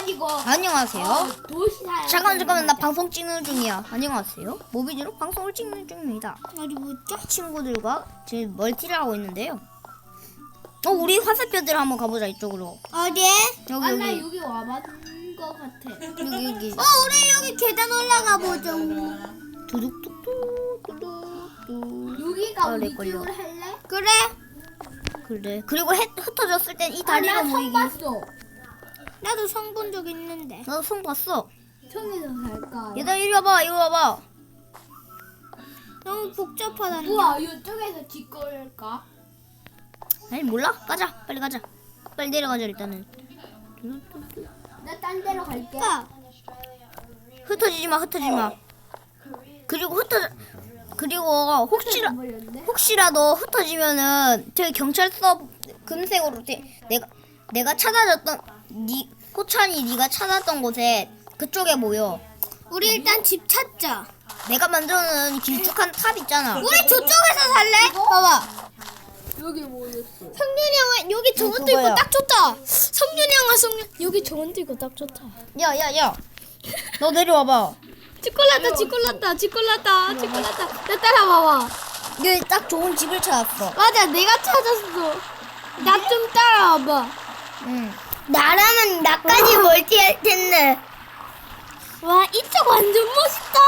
가지고 안녕하세요. 어, 도시 살. 잠깐만 잠깐만 나 방송 찍는 중이야. 안녕하세요. 모비지로 방송을 찍는 중입니다. 어디 보자. 친구들과 지금 멀티를 하고 있는데요. 어 우리 화살표들 한번 가보자 이쪽으로. 어디? 여기 아, 나 여기 여기 와봤는 것 같아. 여기 여기. 어, 우리 여기 계단 올라가 보자. 두둑둑둑 두둑둑. 여기가 아, 우리 걸려. 집을 할래? 그래. 그래. 그리고 해, 흩어졌을 땐이 아, 다리가 나성 보이기. 봤어. 나도 성 본 적 있는데. 나도 손 봤어. 성에서 살까? 얘들아 이리 와봐 이리 와봐. 너무 복잡하다. 우와, 이쪽에서 집 걸까? 아니 몰라. 가자. 빨리 가자. 빨리 내려가자 일단은. 나 딴 데로 갈게. 흩어지지 마. 흩어지지 마. 그리고 흩어져. 그리고 혹시라. 혹시라도 흩어지면은 저기 경찰서 금색으로 돼- 내가 내가 찾아줬던 니 호찬이 네가 찾았던 곳에 그쪽에 모여. 우리 일단 집 찾자. 내가 만들어놓은 길쭉한 탑 있잖아. 우리 저쪽에서 살래? 봐봐. 여기 모였어. 성균이 형아 여기 저것도 그거야. 있고 딱 좋다. 성균이 형아 성균 여기 저것도 있고 딱 좋다. 야 야 야. 너 내려와봐. 치콜라다 치콜라다 치콜라다 치콜라다. 나 따라와봐. 여기 딱 좋은 집을 찾았어. 맞아 내가 찾았어. 나 좀 따라와봐. 응. 나라면 나까지 멀티할 텐데. 와 이쪽 완전 멋있다.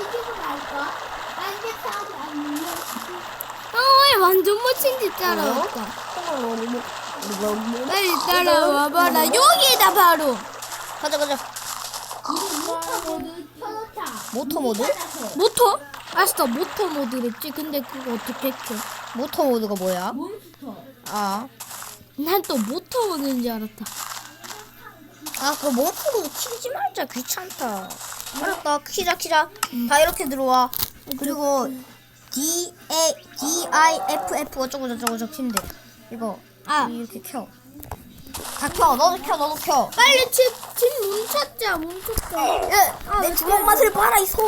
이쪽으로 갈까? 딴데 사지 않는 어 완전 멋진 집 따라올까? 빨리 따라와봐라. 여기다 바로. 가자 가자. 모터 모드 켜놓자. 모터 모드? 모터? 알았어 모터 모드랬지. 근데 그거 어떻게 켜? 모터 모드가 뭐야? 몬스터. 아. 난 또 모터 모드인 줄 알았다. 아, 그 모터 모드 키지 말자. 귀찮다. 알았다. 키자 키자. 다 이렇게 들어와. 그리고 D A D I F F 어쩌고 저쩌고 적힌대. 이거 아. 이렇게 켜. 다 켜. 너도 켜. 너도 켜. 빨리 집집문 찾자. 문 찾자. 야, 내 주먹 맛을 봐라 이 소.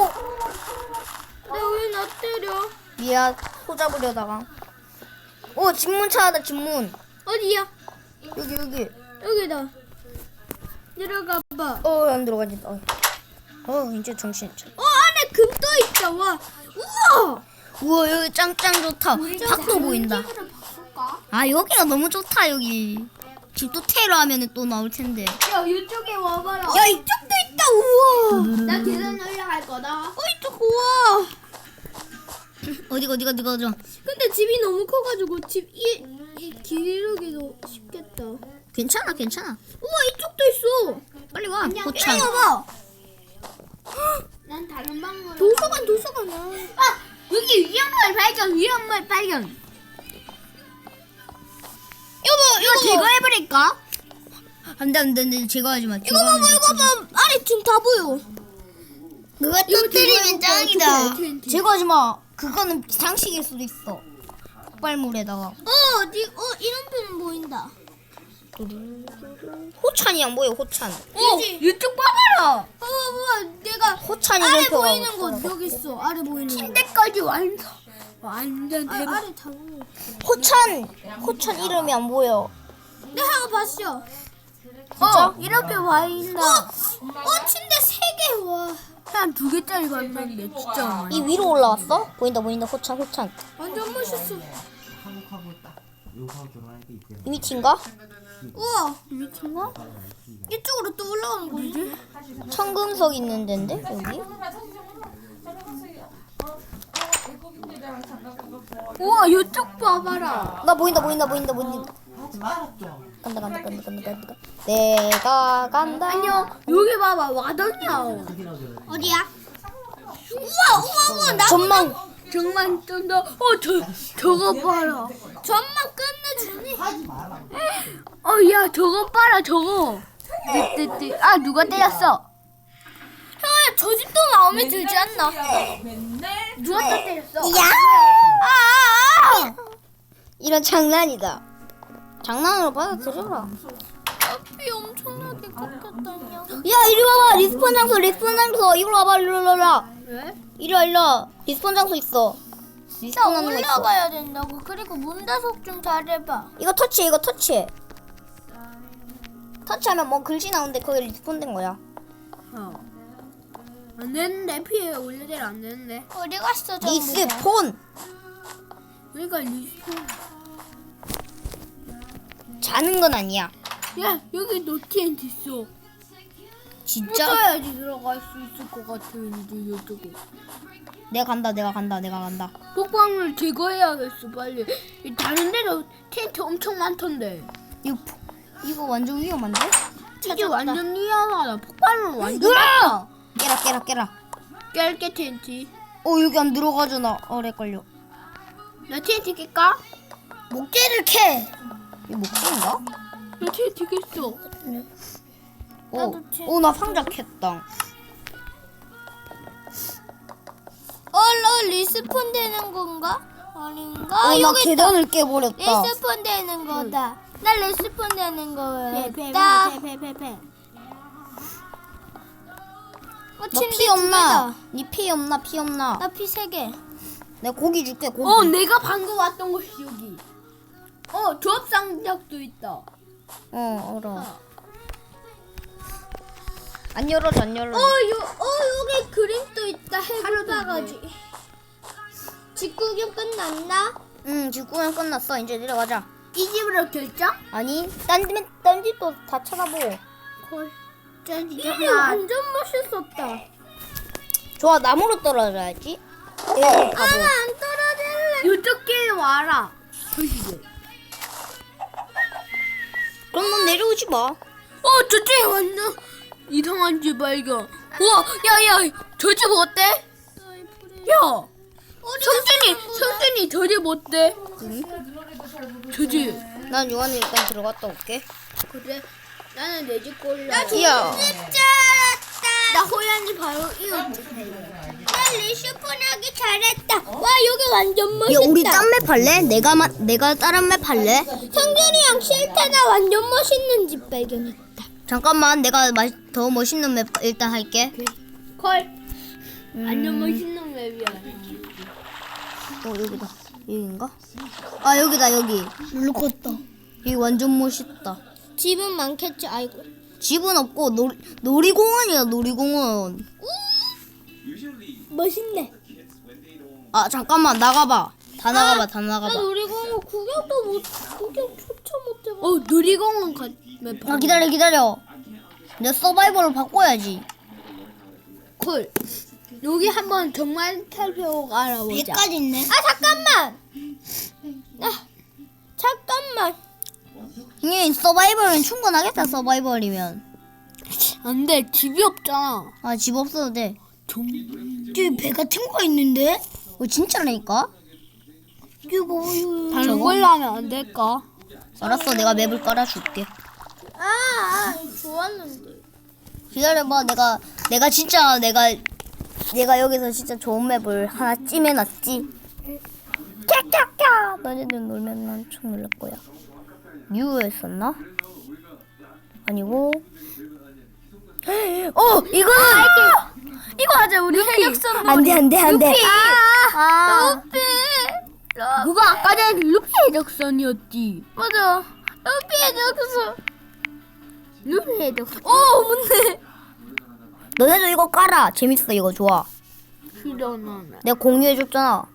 나왜나 때려? 미안. 소 잡으려다가. 오, 집문 찾았다. 집문. 어디야? 여기 여기. 여기다. 내려가 봐. 어, 안 들어가지. 어. 어, 이제 정신 차려. 어 안에 금떠 있다. 와. 우와. 우와, 여기 짱짱 좋다. 닭도 보인다. 아, 여기가 너무 좋다, 여기. 집도 테러 하면은 또 나올 텐데. 야 이쪽에 와봐라. 야, 이쪽도 있다, 우와. 나 계단 올라갈 거다. 어, 이쪽 우와. 어디가, 어디가, 어디가, 어디가. 근데 집이 너무 커가지고 집이 이 기르기도 쉽겠다. 괜찮아, 괜찮아. 우와 이쪽도 있어. 빨리 와, 고찬. 봐. 난 다른 방으로. 도서관 도서관. 아 여기 위험물 발견 위험물 발견. 여보, 이거 제거해버릴까? 안 돼, 안 돼, 안 돼. 제거하지 마. 이거 봐봐 이거 봐 아래 지금 다 보여. 그거 터뜨리면 짱이다. TNT. 제거하지 마. 그거는 장식일 수도 있어. 폭발물에다가. 어 어디 어 이름표는 보인다. 호찬이 안 보여, 호찬. 어, 이쪽 봐봐라. 어 봐봐 내가 호찬이 아래 보이는. 곳 여기 있어 아래 보이는 곳. 침대까지 완성. 완전 대박. 아래. 호찬, 호찬 이름이 안 보여. 내 하나 봤어. 진짜? 이렇게 와 있나? 어, 어 침대 세 개. 와. 한두 개짜리 봤는데 진짜 많이. 이 위로 올라왔어? 보인다, 보인다. 호찬, 호찬. 완전 멋있어. 한국하고 딱 요하고 결혼하니까 이쁘게 이 위치인가? 우와 미친가? 이쪽으로 또 올라가는 거지? 청금석 있는 데인데 여기? 우와 이쪽 봐봐라. 나 보인다, 보인다, 보인다, 보인다. 하지 말았죠. 간다, 간다, 간다, 간다, 간다. 내가 간다. 안녕. 여기 봐봐 결혼. 어디야? 우와 우와 우와 나 전망. 정말 쩐다. 어저 저거 봐라. 전망 끝내주네. 하지 마라. 어야 저거 봐라 저거. 뜨뜨뜨. 아 누가 때렸어? 형아 저 집도 마음에 들지 않나? 누가 또 때렸어? 야! 아, 아, 이런 장난이다. 장난으로 받아들여라. 비 엄청나게 깎였다냐? 야, 이리 와봐. 리스폰 장소, 리스폰 장소. 이리 와봐, 이리 와봐. 왜? 이리 와, 이리 와. 리스폰 장소 있어. 나 리스폰 하는 거 있어. 올라가야 된다고. 그리고 문 단속 좀 잘해봐. 이거 터치해, 이거 터치해. 터치하면 뭐 글씨 나오는데 그게 리스폰 된 거야. 어. 안 되는데 피해 원래대로 안 되는데. 어디 갔어 저 리스폰. 그러니까 리스폰. 자는 건 아니야. 야 여기 너 TNT 있어. 진짜? 붙어야지 들어갈 수 있을 것 같은데 이쪽에. 내가 간다. 내가 간다. 내가 간다. 폭발물 제거해야겠어 빨리. 이 다른 데도 TNT 엄청 많던데. 이거 포- 이거 완전 위험한데? 이게 완전 위험하다. 폭발물 완전 으아! 깨라 깨라 깨라. 깰게 TNT. 어 여기 안 들어가잖아. 어래 걸려. 나 TNT 깰까? 목재를 캐. 이거 목재인가? 나 TNT 깼어. 어. 어나 상자 캤다. 얼어 리스폰 되는 건가? 아닌가? 아, 어나 여기 있다. 계단을 깨버렸다. 리스폰 되는 거다. 나 리스폰 되는 네, 거다. 페페페페페페. 어, 너피 없나? 니피 없나? 피 없나? 나 피 세 개. 내가 고기 줄게 고기. 어 내가 방금 왔던 곳이 여기. 어 조합 상작도 있다. 어 알아. 안 열어줘 안 열어줘. 어, 요, 어 여기 그림도 있다. 해골 바가지. 직구경 끝났나? 응 직구경 끝났어. 이제 내려가자. 이 집으로 결정? 아니 딴, 집- 딴 집도 다 찾아보고. 이게 하나. 완전 멋있었다. 좋아 나무로 떨어져야지. 예, 바보. 안 떨어질래. 이쪽 길 와라. 조심해. 그럼 넌 내려오지 마. 어 저쪽에 완전 이상한 집 발견. 우와 야 야 저집 어때? 야. 성준이 성준이 저집 어때? 저 집. 난 요한이 일단 들어갔다 올게. 그래. 나는 내 집 골라. 이야. 나 호연이 바로 이웃집 나 리슈폰하기 잘했다. 와 여기 완전 야 멋있다. 우리 딴 맵 할래? 내가 마, 내가 다른 맵 할래? 성준이 형 싫다. 나 완전 멋있는 집 발견했다. 잠깐만 내가 마, 더 멋있는 맵 일단 할게. 콜. 완전 멋있는 맵이야. 어 여기다. 여기인가? 아 여기다 여기. 놀랐다. 여기 완전 멋있다. 집은 많겠지. 아이고. 집은 없고 놀, 놀이공원이야 놀이공원. 멋있네. 아 잠깐만 나가봐. 다 나가봐 다 나 나가봐. 놀이공원 구경도 못 구경 조차 못 해봐. 어 놀이공원 가. 맵아 기다려 기다려. 내 서바이벌을 바꿔야지. 콜. 여기 한번 정말 살펴보고 알아보자. 있네. 아 잠깐만. 아 잠깐만. 이 서바이벌은 충분하겠다 서바이벌이면. 안 돼, 집이 없잖아. 아 집 없어도 돼. 좀. 저기 배 같은 거 있는데? 어 진짜라니까? 이거 이거. 다른 걸로 하면 안 될까? 알았어 내가 맵을 깔아줄게. 아, 아 좋았는데. 기다려봐 내가 내가 진짜 내가 내가 여기서 진짜 좋은 맵을 하나 찜해놨지. 캬캬캬 너네들 놀면 난 엄청 놀랄 거야. 뉴였었나? 아니고. 어 이거 이거 하자, 우리 해적선 안돼 안돼 안돼. 아, 루피! 그거 아까 전에 루피 해적선이었지. 맞아. 루피 해적선. 루피 해적선. 오, 뭔데? 너네도 이거 깔아. 재밌어 이거 좋아. 싫어, 나는. 내가 공유해줬잖아.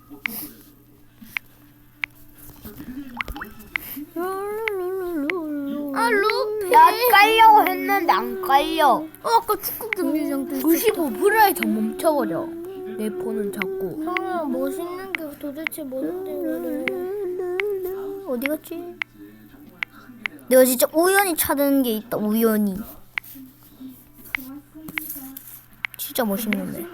아, 루피. 나 깔려고 했는데 안 깔려. 어, 아까 축구 경기장 95%에서 멈춰버려. 내 폰은 자꾸. 형아 멋있는 게 도대체 뭔데 그래? 어디 갔지? 내가 진짜 우연히 찾은 게 있다. 우연히. 진짜 멋있는데.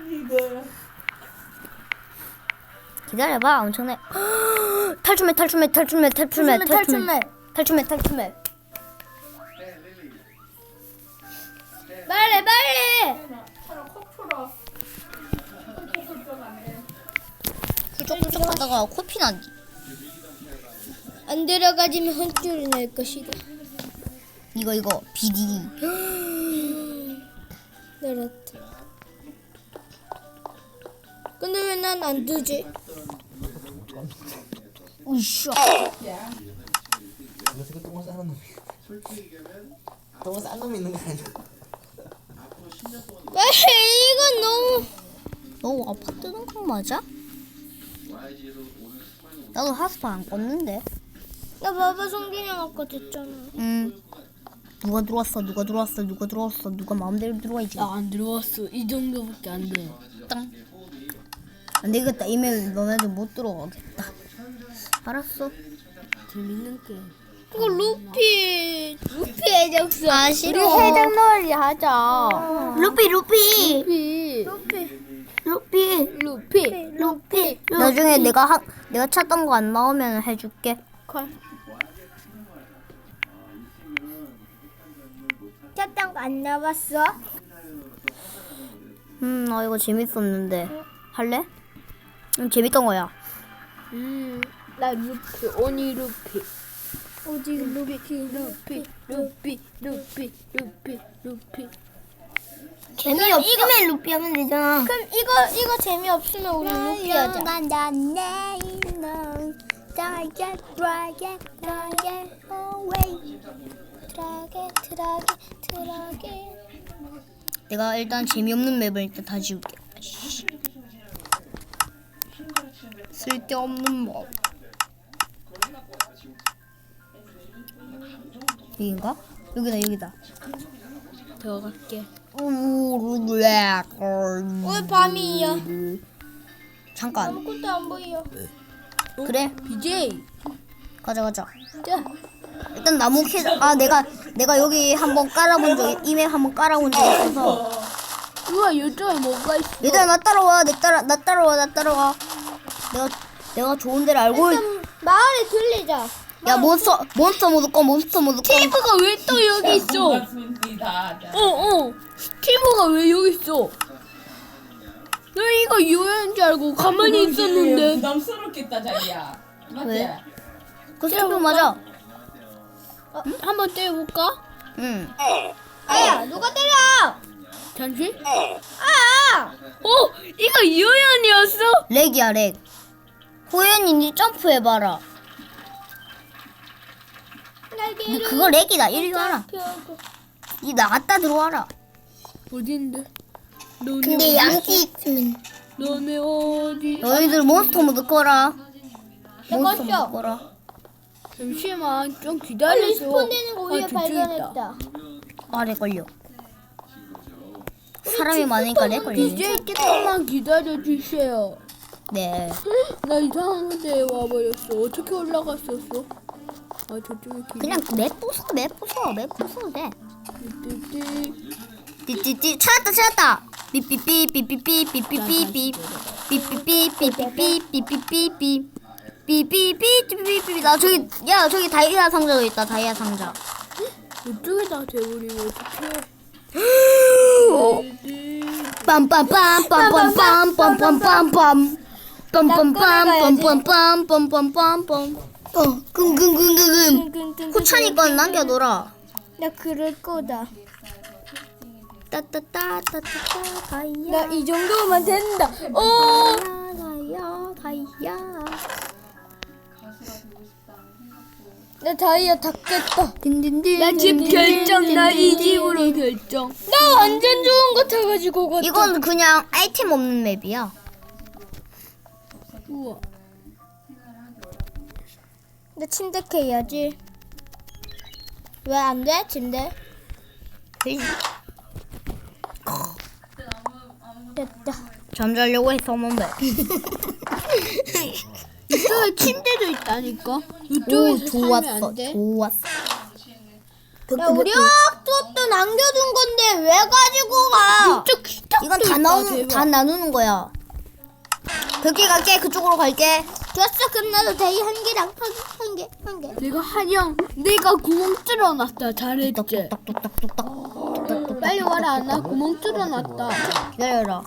기다려봐. 엄청나. 탈출매 탈출매 탈출매 탈출매 탈출매 탈출매 탈출매. 빨리 빨리. 훌쩍훌쩍 하다가 코피 나지. 안 들어가지면 혼쭐이 날 것이다. 이거 이거 비디디. 내렸다. 근데 왜 난 안 두지? 으쌰. 이거 새끼 똥을 싸는 놈이. 너무 싼놈 있는 거 아니야? 왜 이건 너무 너 아파 뜨는 거 맞아? 나도 하스파 안 껐는데. 야 봐봐 성진이 형 아까 됐잖아 음. 누가 들어왔어? 누가 들어왔어? 누가 들어왔어? 누가 마음대로 들어와야지. 나 안 들어왔어. 이 정도밖에 안 돼. 땅. 안 되겠다. 이메일 너네들 못 들어가겠다. 알았어. 재밌는 게임. 이거 루피 루피 해적수 아 우리 싫어. 해적 놀이 하자 루피 루피 루피. 루피 루피. 루피 나중에 내가 하, 내가 찾던 거 안 나오면 해줄게. 쳤던 거안 나왔어? 음, 나 이거 재밌었는데 할래? 음, 재밌던 거야. 음. 나 루피. 오니 루피. 어디 루피 루피. 루피. 루피. 루피. 루피. 재미없으면 루피 하면 되잖아 그럼 이거 이거 재미없으면 우리 루피 하자 내가 일단 재미없는 맵을 일단 다 지울게. 씨. 쓸데없는 맵. 여긴가? 여기다 여기다. 들어갈게. 오늘 밤이야 잠깐. 아무것도 안 보여 그래. BJ. 가자 가자. 자. 일단 나무 캐. 아 내가 내가 여기 한번 깔아본 적이 이맵 한번 깔아본 적이 있어서. 우와 이쪽에 뭐가 있어? 얘들아 나 따라와. 내 따라 나 따라와. 나 따라와. 내가 내가 좋은 데를 알고. 있- 마을에 들리자 야 몬스터 몬스터 모드 꺼 몬스터 모드 꺼. 스티브가 왜 또 여기 있어? 어, 어. 스티브가 왜 여기 있어? 나 이거 유해인 줄 알고 가만히 있었는데. 부담스럽겠다 자기야. 맞지? 왜? 그 스티브 맞아. 어, 한번 때려볼까? 응. 아야 누가 때려 잠시. 아 어, 이거 유해인이었어? 렉이야 렉. 호연이 니 점프해봐라. 니 날개를 그거 렉이다. 이리 와라. 니 나갔다 들어와라. 어딘데? 너네 근데 양키? 있으면 너네 어디? 너희들 몬스터 모드 꺼라. 몬스터 써. 모드 꺼라. 잠시만 좀 기다려줘. 리스폰 되는 거 우리가 아. 발견했다 아래 걸려. 사람이 많으니까 렉 걸리네. DJ 조금만 기다려 주세요. 네. 나 이상한 데 와버렸어. 어떻게 올라갔었어? 아 저쪽에 길. 그냥 맵 부숴 맵 부숴 맵 부숴도 돼. 띠띠. 띠띠띠 찾았다 찾았다. 삐삐삐 삐삐삐 삐삐삐 삐 삐삐 삐 삐삐 삐 삐삐 삐삐 삐 삐삐 삐삐삐 나 저기 야 저기 다이아 상자도 있다 다이아 상자. 이쪽에다 대버리면 어떡해? 빰빰빰빰빰빰빰빰빰빰 빰빰빰빰빰빰빰빰빰빰 어 끙끙끙끙끙 호찬이 건 남겨둬라. 나 그럴 거다. 따따따따따따 다이아 나 이 정도면 된다. 어? 다이아 다이아 나 다이아 다 깼다. 딘딘딘 나 집 결정. 나 이 집으로 결정. 나 완전 좋은 거 타가지고 갔다 이건 그냥 아이템 없는 맵이야. 우와. 나 침대 캐야지 왜 안 돼? 침대 됐다 잠자려고 했었는데 이쪽에 침대도 있다니까. 오 이쪽에서 좋았어 살면 안 돼? 좋았어 야 우리 학교도 남겨둔 건데 왜 가지고 가 이쪽 기탁도 이건 다 있다, 대박. 다 나누는 거야 그렇게 갈게 그쪽으로 갈게 좋았어 그럼 나도 다이 한 개랑 한개한개 한 개. 내가 한영 내가 구멍 뚫어놨다 잘했지 똑똑똑똑똑 빨리 와라 나 구멍 뚫어놨다. 기다려라.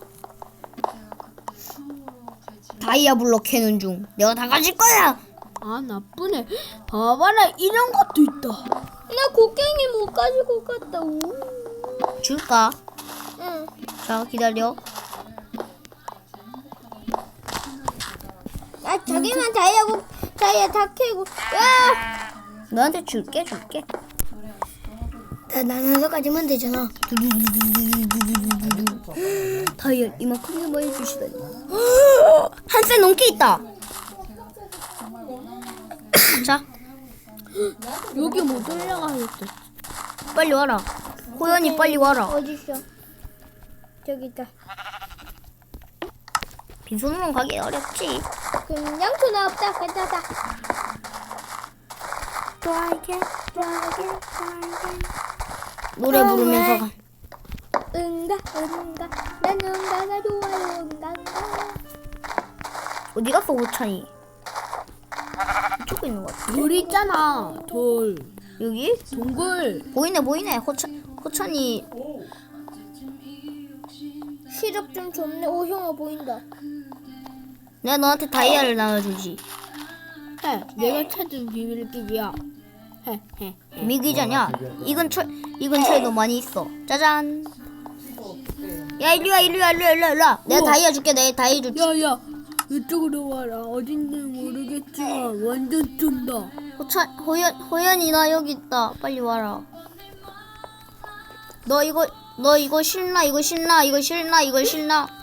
다이아 블록 캐는 중. 내가 다 가질 거야. 아 나쁘네. 봐봐라 이런 것도 있다. 나 곡괭이 못 가지고 갔다. 우. 줄까? 응. 자 기다려 아 자기만 다이아고 다이아 다 캐고 야 너한테 줄게 줄게 야 나눠서까지만 되잖아. 다이얼 이만큼만 해주시다니. 한세 넘게 있다. 자, 여기 못 올라가겠어. 빨리 와라. 호연이 빨리 와라. 어디 있어? 저기 있다. 빈손으로 가기 어렵지. 그냥 전화 없다. 괜찮다. 좋아하게 좋아하게 좋아하게. 노래 부르면서 가. 응가 응가 난 응가가 좋아요 응가가. 어디 갔어 호찬이? 이쪽에 있는 것 같아. 돌 있잖아. 돌. 여기? 동굴. 보이네 보이네. 호찬 호찬이 시력 좀 좋네. 오 형아 보인다. 내가 너한테 다이아를 나눠주지. 해. 내가 찾은 비밀기지야. 해. 해. 미기자냐? 이 근처 이 근처에도 많이 있어. 짜잔. 야 이리 와 이리 와 이리 와 이리 와, 이리 와. 내가 우와. 다이아 줄게 내가 다이아 줄게. 야야. 이쪽으로 와라. 어딘지 모르겠지만 완전 쫀다. 호찬 호연 호연이 나 여기 있다. 빨리 와라. 너 이거 너 이거 신나 이거 신나 이거 신나 이거 신나.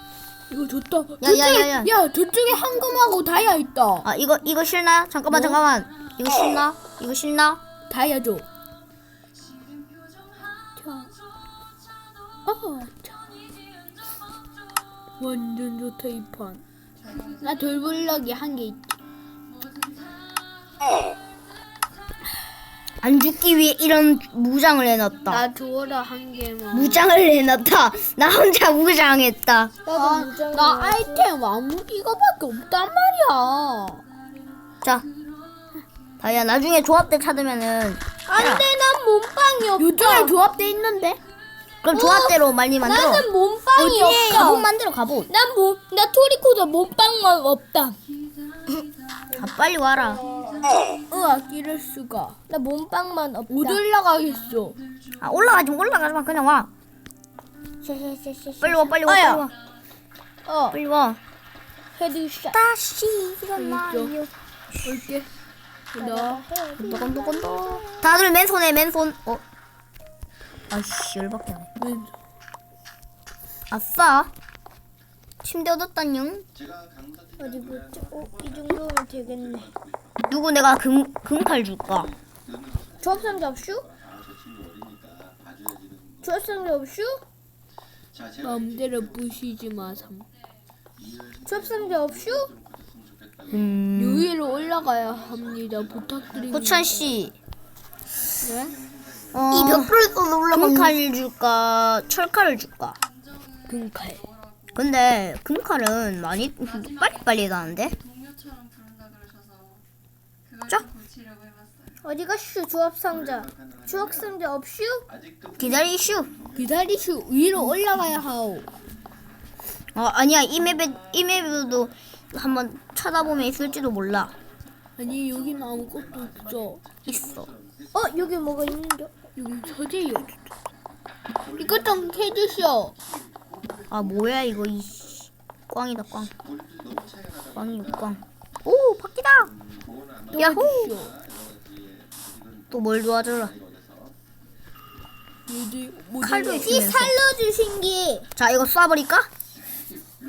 이거 좋다. 야, 야, 야, 야. 저쪽에- 야, 저쪽에 황금하고 다이아 있다. 아 이거 이거 신나? 잠깐만 잠깐만. 이거 신나? 이거 신나? 다이아 줘. 자. 아, 자. 완전 좋다 이 판. 나 돌블럭이 한 개 있지. 안 죽기 위해 이런 무장을 해놨다. 나 주워라 한 개만. 무장을 해놨다. 나 혼자 무장했다. 나도 아, 무장. 나 아이템 아무 이거밖에 없단 말이야. 자, 다이아 나중에 조합대 찾으면은 안돼 난 몸빵이 없다. 요즘에 조합돼 있는데. 그럼 조합대로 많이 만들어. 나는 몸빵이 없다. 가봇 만들어 가봇. 난몸나 토리코도 몸빵만 없다. 아, 빨리 와라. 으아, 끼를 수가. 나 몸빵만 없다. 못 올라가겠어. 아 올라가지 마, 올라가지 마 그냥 와. 빨리 와 빨리 와 아야. 빨리 와. 어, 빨리 와. 헤드샷. 다시 일어나요. 올게. 나. 건더건더. 다들 맨손에 맨손. 어. 아씨 열받게 하네. 왼- 아싸. 침대 얻었다냥. 어디 보자. 어이 정도면 되겠네. 누구 내가 금 금칼 줄까? 조합상 잡슈? 조합상 잡슈? 마음대로 부시지 마삼. 조합상 잡슈? 음. 여기로 올라가야 합니다. 부탁드립니다. 호찬 씨. 네? 어, 이 벽돌에서 올라가면 금칼을 줄까? 철칼을 줄까? 금칼. 근데 금칼은 많이 빨리빨리 가는데? 자, 어디 가슈 조합 상자. 조합 상자 없슈? 기다리슈. 기다리슈 위로 올라가야 하오. 어, 아니야. 이 맵에 이 맵에도 한번 찾아보면 있을지도 몰라. 아니 여기는 아무것도 없어. 있어. 어 여기 뭐가 있는데? 여기 서재요. 이것 좀 해주시오. 아, 뭐야 이거 이 씨. 꽝이다 꽝. 꽝이 꽝. 오, 바퀴다. 야호. 또뭘뭐 칼도 있으면서. 살려주신 게 자, 이거 쏴버릴까?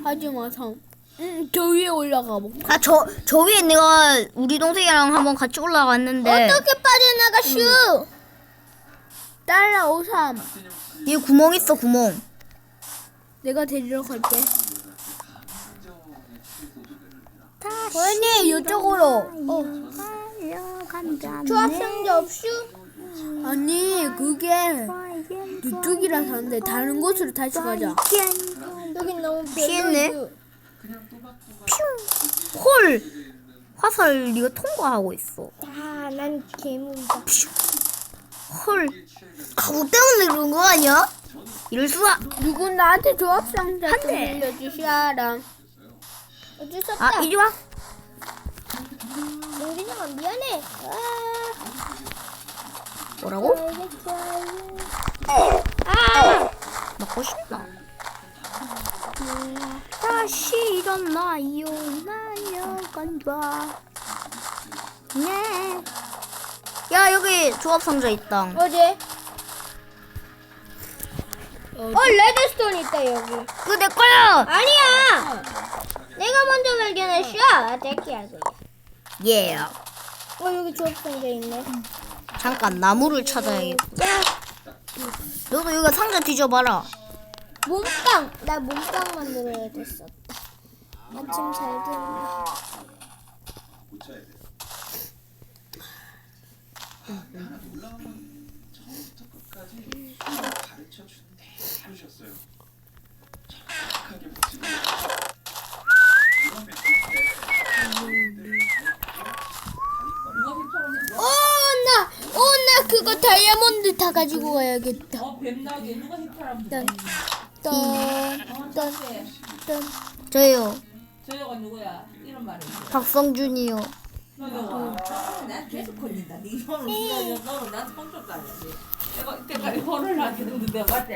하지 마삼. 응, 저 위에 올라가 봐. 아, 저, 저 위에 내가 우리 동생이랑 한번 같이 올라갔는데 어떻게 빠져나가슈? 따라오삼. 여기 구멍 있어 구멍. 내가 데리러 갈게. 언니 이쪽으로. 어. 조합 상자 없슈? 아니 그게 이쪽이라서 안 돼. 다른 곳으로 다시 가자. 여기 너무 피했네. 별로유. 헐. 화살 네가 통과하고 있어. 아, 난 괴물이다. 헐. 가구 때문에 그런 거 아니야? 이럴 수가. 누구 나한테 조합 상자 한좀 대. 빌려주시아라. 어쩔 수 없다. 아, 이리 와. 용진영아 미안해. 뭐라고? 아, 맞고 싶나? 다시 일어나요 날려간다 네. 야 여기 조합 상자 있다 어디? 어 레드스톤 있다 여기. 이거 내 거야. 아니야. 내가 먼저 발견했어. 대기야 그게. 예. 어 여기 조합상자 있네. 잠깐 나무를 찾아야겠다. 야 너도 여기 상자 뒤져봐라. 몸빵. 나 몸빵 만들어야 됐었다. 아침 잘 됐네. 어, 나, 어, 나 그거 다이아몬드 다 가지고 가야겠다. 어 뱀나게 누가? 딴, 어, 딴, 저게. 딴. 저요. 저요가 누구야? 이런 말이. 박성준이요. 난 계속 걸린다. 네 난. 내가 이때까지 손을 안 쓰는데 맞지?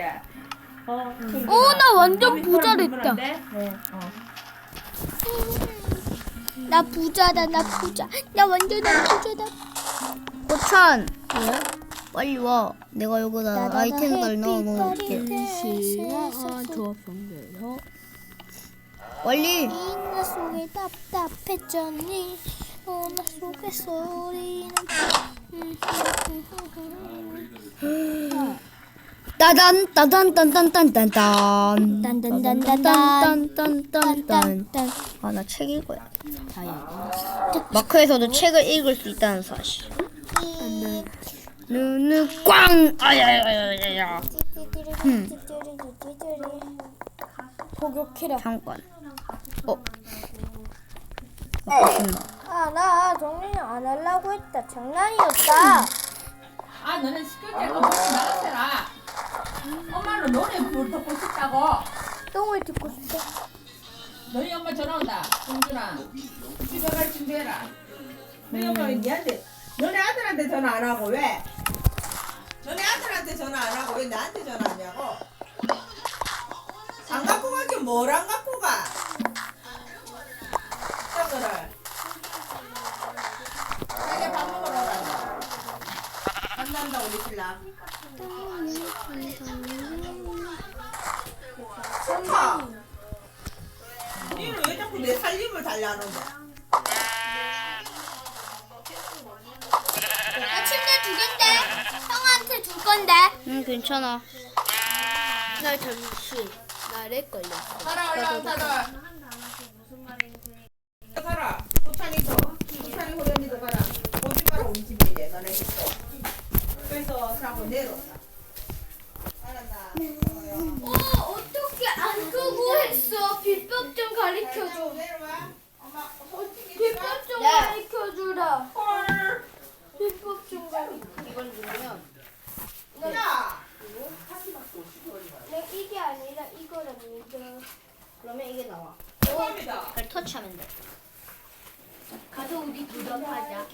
어. 어, 나 완전 부자 됐다. 네. 어. 나 부자다, 나 부자. 나 완전 나 부자다. 호찬. 빨리 와. 내가 여기다 아이템들 넣어놓을게. 빨리. 이나 속에 답답했잖니. 오나 속에 소리는. 따단 따단 딴딴딴딴딴. 딴딴딴딴딴. 딴딴딴딴딴. 아나 책 읽어야 돼. 마크에서도 책을 읽을 수 있다는 사실. 눈을 꽝. 아야야야야야. 복욕해라. 잠깐. 어. 먹고 싶나? 아, 나 정민이 안 하려고 했다. 장난이었다. 아 너는 시끌 때가 무슨 나가세라. 엄마는 노래 불 듣고 싶다고. 똥을 듣고 싶대. 너희 엄마 전화 온다. 공준아. 집에 갈 준비해라. 너희 엄마 니한테 너네 아들한테 전화 안 하고 왜? 너네 아들한테 전화 안 하고 왜 나한테 전화하냐고? 안 갖고 가긴 뭘안 갖고 가? 떡을 자기 밥 먹으러 오라. 간단다 우리 신랑. 좋다. 니는 왜 자꾸 내 살림을 달라는데? 나 침대 두 갠데. 형한테 줄 건데. 응 괜찮아. 나 잠시, 나래 걸렸어. 가라 올라온 다들. 가라. 호찬이도. 호찬이 호련이도 가라. 오지 마라 우리 집이래. 너네 집도. 그래서 사고 내려온다. 알았나? 어, 어떻게 안 끄고 했어? 비법 좀 가르쳐줘. 내려와. 엄마 솔직히 비법 좀 가르쳐주라. 헐. 비법 좀 가르쳐. 야. 내 이게 아니라 이거랍니다. 그러면 이게 나와. 죄송합니다. 그걸 터치하면 돼. 가서 우리 두점 하자.